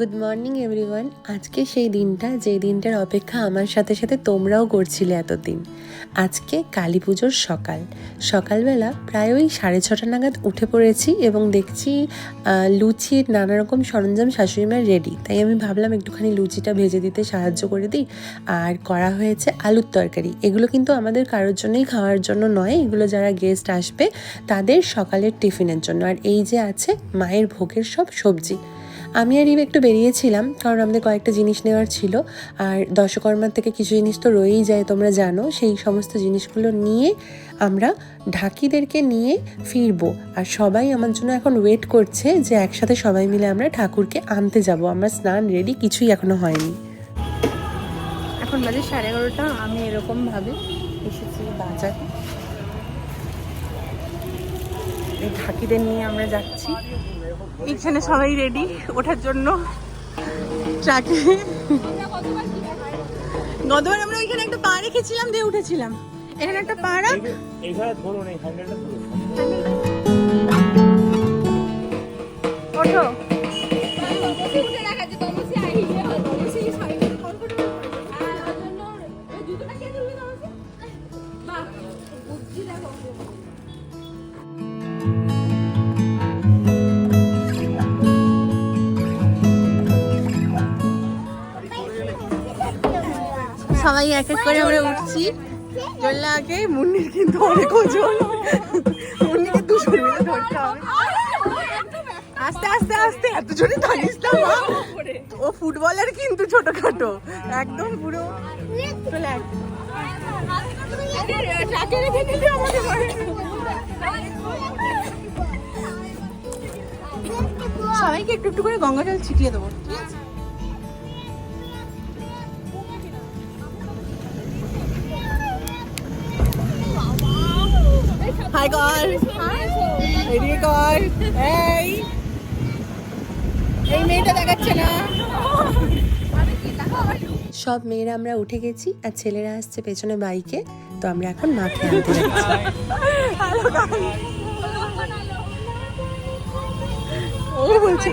Good morning everyone আজকে সেই দিনটা, যেই দিনটার অপেক্ষা আমার সাথে সাথে তোমরাও করছিলে এতদিন। আজকে কালী পুজোর সকাল। সকালবেলা প্রায় ওই সাড়ে ছটা নাগাদ উঠে পড়েছি এবং দেখছি লুচির নানা রকম সরঞ্জাম শাশুড়িমার রেডি তাই আমি ভাবলাম একটুখানি লুচিটা ভেজে দিতে সাহায্য করে দিই। আর করা হয়েছে আলুর তরকারি। এগুলো কিন্তু আমাদের কারোর জন্যই খাওয়ার জন্য নয়। এগুলো যারা গেস্ট আসবে, তাদের সকালের টিফিনের জন্য। আর এই যে আছে মায়ের ভোগের সব সবজি। আমি আর ইভ একটু বেরিয়েছিলাম, কারণ আমাদের কয়েকটা জিনিস নেওয়ার ছিল। আর দশকর্মার থেকে কিছু জিনিস তো রয়েই যায়, তোমরা জানো। সেই সমস্ত জিনিসগুলো নিয়ে আমরা ঢাকিদেরকে নিয়ে ফিরবো। আর সবাই আমার জন্য এখন ওয়েট করছে যে একসাথে সবাই মিলে আমরা ঠাকুরকে আনতে যাব। আমরা স্নান রেডি কিছুই এখনও হয়নি। এখন বাজে সাড়ে এগারোটা, আমি এরকমভাবে এসেছি বাজারে। এই ঢাকিদের নিয়ে আমরা যাচ্ছি। এখানে সবাই রেডি ওঠার জন্য। ট্রাকে। গতবার আমরা ওইখানে একটা পা রেখেছিলাম দিয়ে উঠেছিলাম। এখানে একটা পা রাখ। এইখানে ধরুন এই হ্যান্ডেলটা ধরুন। ওঠো। সবাই এক এক করে আমরা উঠছি। চললে আগে মুন্নির কিন্তু অনেক ওজন। মুন্নিকে দুশো মিলে ধরতে হবে। আস্তে আস্তে আস্তে এত জোরে টানিস না, মা। ও ফুটবলার কিন্তু ছোটখাটো। একদম পুরো। চলে। সবাইকে একটু একটু করে গঙ্গা জল ছিটিয়ে দেবো। ঠিক আছে হাই কর এদিকে কর এই এই মেয়েটা দেখাচ্ছে না। সব মেয়েরা আমরা উঠে গেছি আর ছেলেরা আসছে পেছনে বাইকে তো আমরা এখন মাঠে আনতে যাচ্ছি। ও বলছে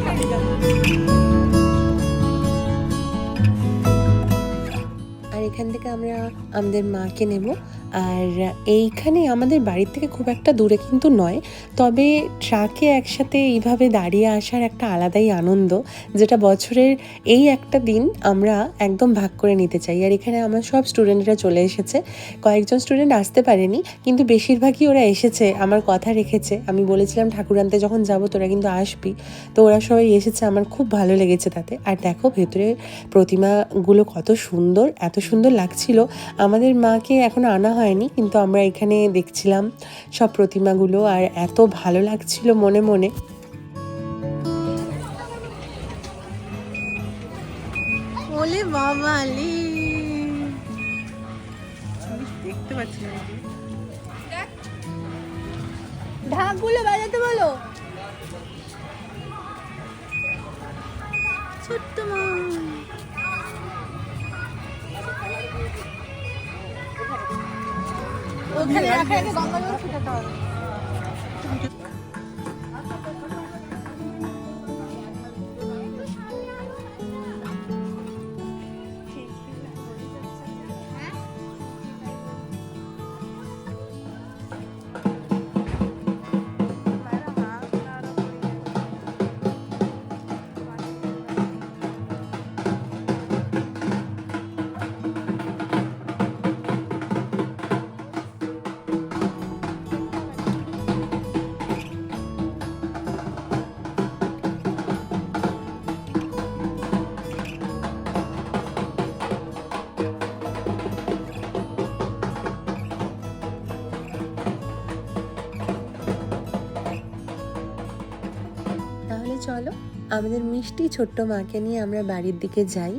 আর এখান থেকে আমরা আমাদের মাকে নেব। আর এইখানে আমাদের বাড়ির থেকে খুব একটা দূরে কিন্তু নয়। তবে ট্রাকে একসাথে এইভাবে দাঁড়িয়ে আসার একটা আলাদাই আনন্দ, যেটা বছরের এই একটা দিন আমরা একদম ভাগ করে নিতে চাই। আর এখানে আমার সব স্টুডেন্টরা চলে এসেছে। কয়েকজন স্টুডেন্ট আসতে পারেনি, কিন্তু বেশিরভাগই ওরা এসেছে, আমার কথা রেখেছে। আমি বলেছিলাম, ঠাকুর আনতে যখন যাব, তোরা কিন্তু আসবি। তো ওরা সবাই এসেছে, আমার খুব ভালো লেগেছে তাতে। আর দেখো, ভেতরে প্রতিমাগুলো কত সুন্দর, এত সুন্দর লাগছিল। আমাদের মাকে এখন আনা হয়নি কিন্তু আমরা এখানে দেখছিলাম সব প্রতিমাগুলো আর এত ভালো লাগছিল মনে মনে। ওলে বাবা দেখতে পাচ্ছি না। ঢাকগুলো বাজাতে বলো। ছোট্ট মা। ওখানে রাখা আছে গঙ্গা জল ছিটাতে হবে তাহলে চলো, আমাদের মিষ্টি ছোট্ট মাকে নিয়ে আমরা বাড়ির দিকে যাই।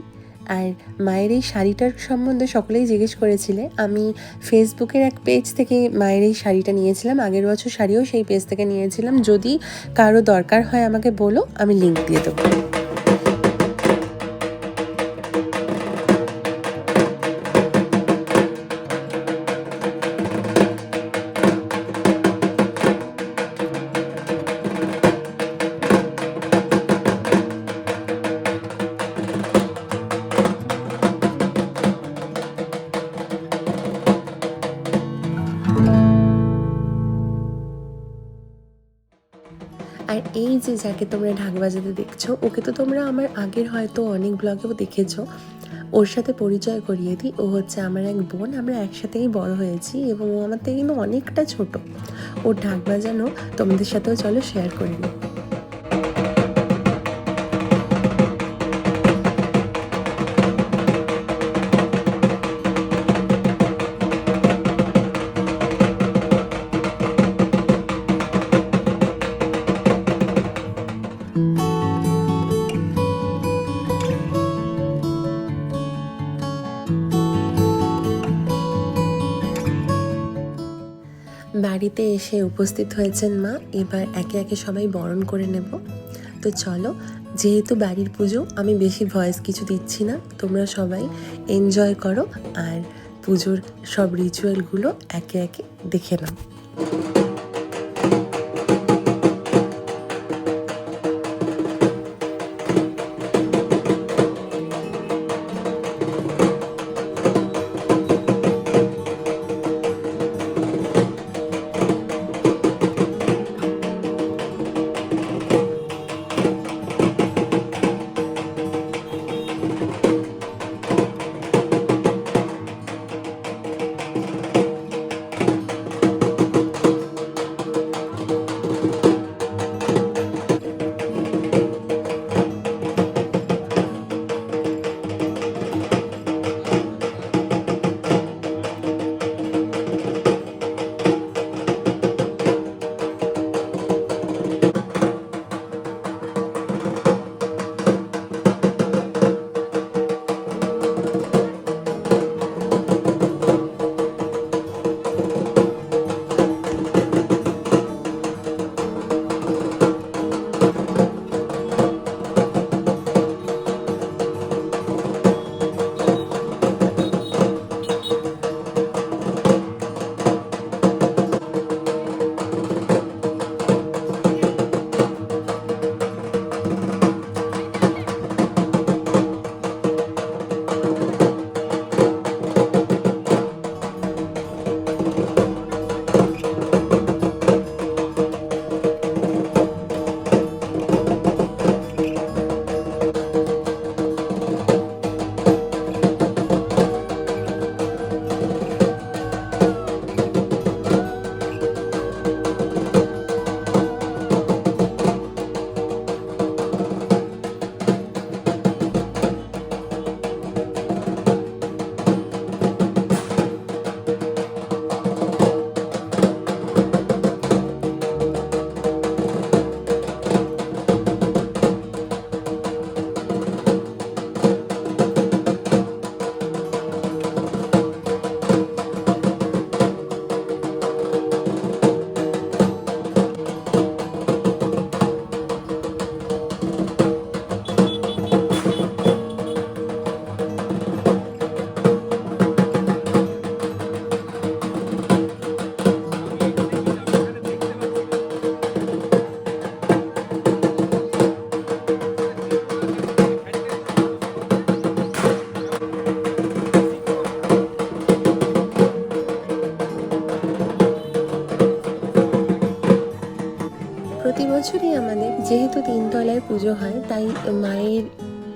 আর মায়ের এই শাড়িটার সম্বন্ধে সকলেই জিজ্ঞেস করেছিলে। আমি ফেসবুকের এক পেজ থেকে মায়ের এই শাড়িটা নিয়েছিলাম। আগের বছর শাড়িও সেই পেজ থেকে নিয়েছিলাম। যদি কারও দরকার হয় আমাকে বলো, আমি লিঙ্ক দিয়ে দেবো। আর এই যে যাকে তোমরা ঢাক বাজাতে দেখছ, ওকে তো তোমরা আমার আগের হয়তো অনেক ব্লগেও দেখেছ। ওর সাথে পরিচয় করিয়ে দিই। ও হচ্ছে আমার এক বোন, আমরা একসাথেই বড় হয়েছি এবং ও আমার থেকে কিন্তু অনেকটা ছোট। ও ঢাক বাজানো তোমাদের সাথেও চলো শেয়ার করে নিই। বাড়িতে এসে উপস্থিত হয়েছেন মা। এবার একে একে সবাই বরণ করে নেব। তো চলো, যেহেতু বাড়ির পুজো, আমি বেশি ভয়েস কিছু দিচ্ছি না। তোমরা সবাই এনজয় করো আর পুজোর সব রিচুয়ালগুলো একে একে দেখে নাও। প্রতি বছরই আমাদের, যেহেতু তিনতলায় পুজো হয়, তাই মায়ের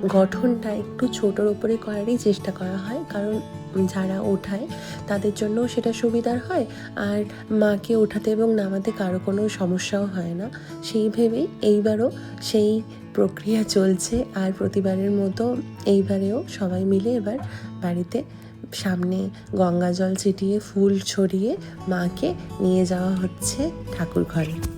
গঠনটা একটু ছোটোর উপরে করারই চেষ্টা করা হয়। কারণ যারা ওঠায়, তাদের জন্য সেটা সুবিধার হয়। আর মাকে ওঠাতে এবং নামাতে কারও কোনো সমস্যাও হয় না। সেই ভেবেই এইবারও সেই প্রক্রিয়া চলছে। আর প্রতিবারের মতো এইবারেও সবাই মিলে এবার বাড়িতে সামনে গঙ্গা জল ছিটিয়ে, ফুল ছড়িয়ে মাকে নিয়ে যাওয়া হচ্ছে ঠাকুর ঘরে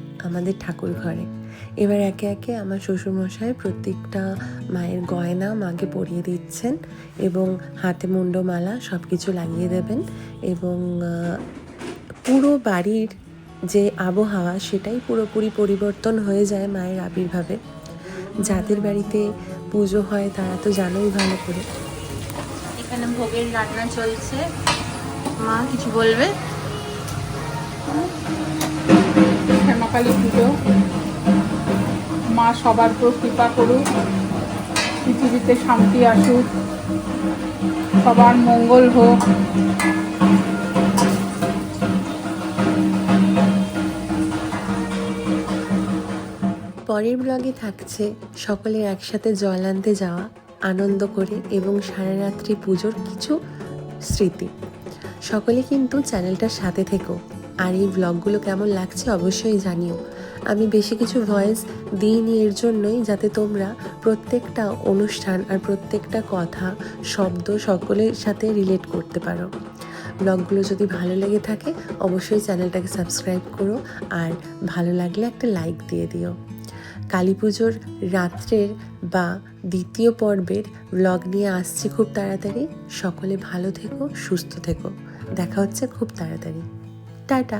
আমাদের ঠাকুর ঘরে এবার একে একে আমার শ্বশুরমশাই প্রত্যেকটা মায়ের গয়না মাকে পরিয়ে দিচ্ছেন এবং হাতে মুন্ডমালা সব কিছু লাগিয়ে দেবেন এবং পুরো বাড়ির যে আবহাওয়া সেটাই পুরোপুরি পরিবর্তন হয়ে যায় মায়ের আবির্ভাবে। যাদের বাড়িতে পুজো হয় তারা তো জানোই ভালো করে। এখানে ভোগের রান্না চলছে। মা কিছু বলবে? শ্যামাকালী পুজো। মা সবার উপর কৃপা করুক, পৃথিবীতে শান্তি আসুক, সবার মঙ্গল হোক। পরের ব্লগে থাকছে সকলের একসাথে জল আনতে যাওয়া, আনন্দ করে এবং সারা রাত্রি পুজোর কিছু স্মৃতি। সকলে কিন্তু চ্যানেলটার সাথে থেকো। আর এই ব্লগগুলো কেমন লাগছে অবশ্যই জানিও। আমি বেশি কিছু ভয়েস দিইনি এর জন্যই যাতে তোমরা প্রত্যেকটা অনুষ্ঠান আর প্রত্যেকটা কথা, শব্দ সকলের সাথে রিলেট করতে পারো। ব্লগগুলো যদি ভালো লেগে থাকে, অবশ্যই চ্যানেলটাকে সাবস্ক্রাইব করো আর ভালো লাগলে একটা লাইক দিয়ে দিও। কালী পুজোর রাত্রের বা দ্বিতীয় পর্বের ব্লগ নিয়ে আসছি খুব তাড়াতাড়ি। সকলে ভালো থেকো, সুস্থ থেকো। দেখা হচ্ছে খুব তাড়াতাড়ি। টাটা।